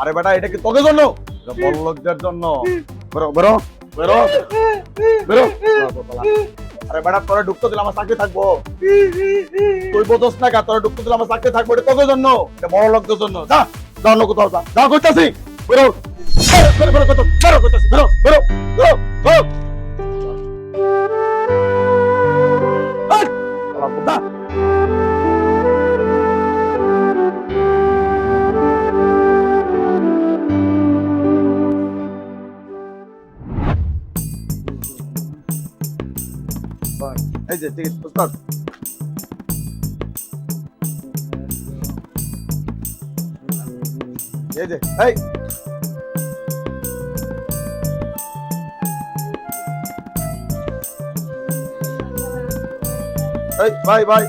আরে বেটা, এটা কি তোকে জন্য? লোকদের জন্য। আরে বেটা, তোরা ঢুকতে দিলে আমার চাকরি থাকব। তুই বোঝস না কা, তোরা ঢুকতে দিলে আমার চাকরি থাকব, এটা তোকে জন্য। এটা বড় লোকদের জন্য। যা যা অন্য কোথাও যা যা করতেছি। বেরো বেরো বেরো বেরো বেরো বেরো। এই যে ঠিক আছে উস্তাদ। এই যে এই। এই বাই বাই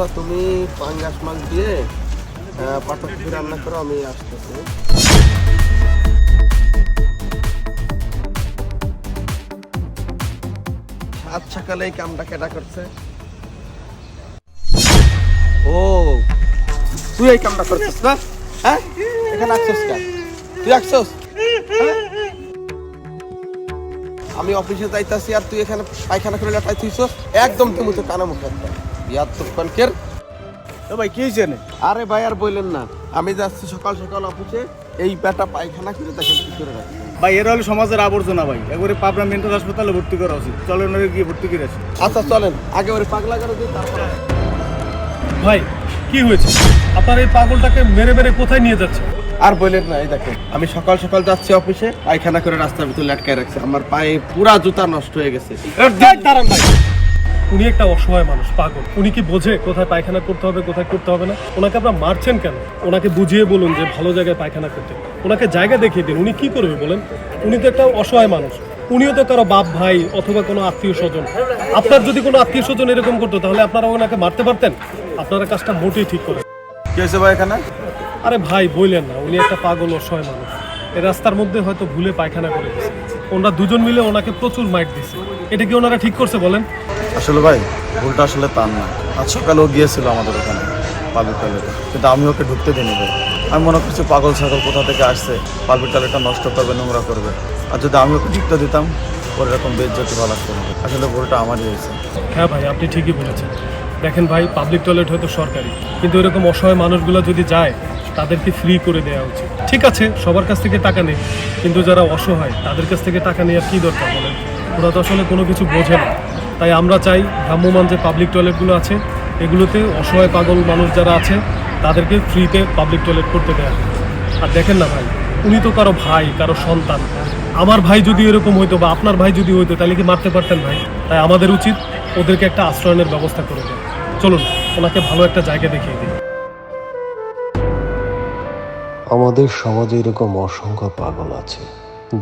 আচ্ছা তুমি পাঙ্গাস মাছ দিয়ে কপি রান্না করো, আমি আসতেছি। সাত সকালে এই কামটা কেটা করছে? ও, তুই এই কামটা করছিস না? হ্যাঁ? এখানে আসছিস কেন? তুই আসছিস? হ্যাঁ? আমি অফিসে যাইতাছি আর তুই এখানে পায়খানা করে একদম তুমি তো কানা মুখ ইয়ার তোর ভাই কি হয়েছে আরে ভাই আর বললেন না। আমি যাচ্ছি সকাল সকাল অফিসে এই বেটা পায়খানা করে দেখেন কি করে ভাই এরা হলো সমাজের আবর্জনা ভাই। একবারে পাবনা মেন্টাল হাসপাতালে ভর্তি করা উচিত চলো ওনারে গিয়ে ভর্তি করে আসি। আচ্ছা চলেন। আগে ওরে পাগলা করে দিই তারপর ভাই কি হয়েছে? আপনার এই পাগলটাকে মেরে মেরে কোথায় নিয়ে যাচ্ছে? আর বললেন না এই দেখেন আমি সকাল সকাল যাচ্ছি অফিসে পায়খানা করে রাস্তার ভিতরে লাটকায় রাখছে। আমার পায়ে পুরা জুতা নষ্ট হয়ে গেছে। দাঁড়ান ভাই। উনি একটা অসহায় মানুষ পাগল। উনি কি বোঝে কোথায় পায়খানা করতে হবে কোথায় করতে হবে না? ওনাকে আপনার মারছেন কেন? ওনাকে বুঝিয়ে বলুন যে ভালো জায়গায় পায়খানা করতে। ওনাকে জায়গা দেখিয়ে দিন উনি কি করবে বলেন? উনি তো একটা অসহায় মানুষ। উনিও তো কারও বাপ ভাই অথবা কোনো আত্মীয় স্বজন। আপনার যদি কোনো আত্মীয় স্বজন এরকম করতো তাহলে আপনারা ওনাকে মারতে পারতেন? আপনারা কাজটা মোটেই ঠিক করে কি হয়েছে ভাই এখানে? আরে ভাই বললেন না উনি একটা পাগল অসহায় মানুষ। এই রাস্তার মধ্যে হয়তো ভুলে পায়খানা করে দিয়েছে ওনারা দুজন মিলে ওনাকে প্রচুর মাইট দিছে। এটা কি ওনারা ঠিক করছে বলেন? আসলে ভাই, ভুলটা আসলে তার না। আজ সকালেও গিয়েছিল আমাদের ওখানে পাবলিক টয়লেটে কিন্তু আমি ওকে ঢুকতে দিইনি ভাই। আমি মনে করছি পাগল ছাগল কোথা থেকে আসছে পাবলিক টয়লেটটা নষ্ট করবে, নোংরা করবে। আর যদি আমি ওকে ঢুকতে দিতাম, ওর এরকম বেজ্জতি ভালো না। আসলে ভুলটা আমারই হয়েছে। হ্যাঁ ভাই, আপনি ঠিকই বলেছেন। দেখেন ভাই পাবলিক টয়লেট হয়তো সরকারি, কিন্তু এরকম অসহায় মানুষগুলো যদি যায়, তাদেরকে ফ্রি করে দেওয়া উচিত। ঠিক আছে, সবার কাছ থেকে টাকা নেই, কিন্তু যারা অসহায়, তাদের কাছ থেকে টাকা নেওয়ার কী দরকার বলেন? ওরা তো আসলে কোনো কিছু বোঝে না। তাই আমরা চাই ভ্রাম্যমান যে পাবলিক টয়লেটগুলো আছে, এগুলোতে অসহায় পাগল মানুষ যারা আছে, তাদেরকে ফ্রিতে পাবলিক টয়লেট করতে দেওয়া আর দেখেন না ভাই, উনি তো কারও ভাই, কারও সন্তান। আমার ভাই যদি এরকম হইতো বা আপনার ভাই যদি হইতো, তাহলে কি মারতে পারতেন ভাই? তাই আমাদের উচিত ওদেরকে একটা আশ্রয়নের ব্যবস্থা করে দেয়। চলুন, ওনাকে ভালো একটা জায়গা দেখিয়ে দিই। আমাদের সমাজে এরকম অসংখ্য পাগল আছে,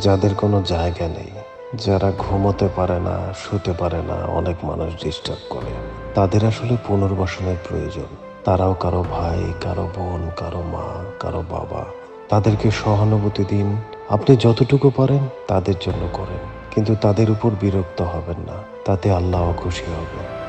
যাদের কোনো জায়গা নেই। যারা ঘুমোতে পারে না, শুতে পারে না, অনেক মানুষ ডিস্টার্ব করে। তাদের আসলে পুনর্বাসনের প্রয়োজন। তারাও কারও ভাই, কারও বোন, কারও মা, কারও বাবা। তাদেরকে সহানুভূতি দিন। আপনি যতটুকু পারেন, তাদের জন্য করেন। কিন্তু তাদের উপর বিরক্ত হবেন না। তাতে আল্লাহ খুশি হবে।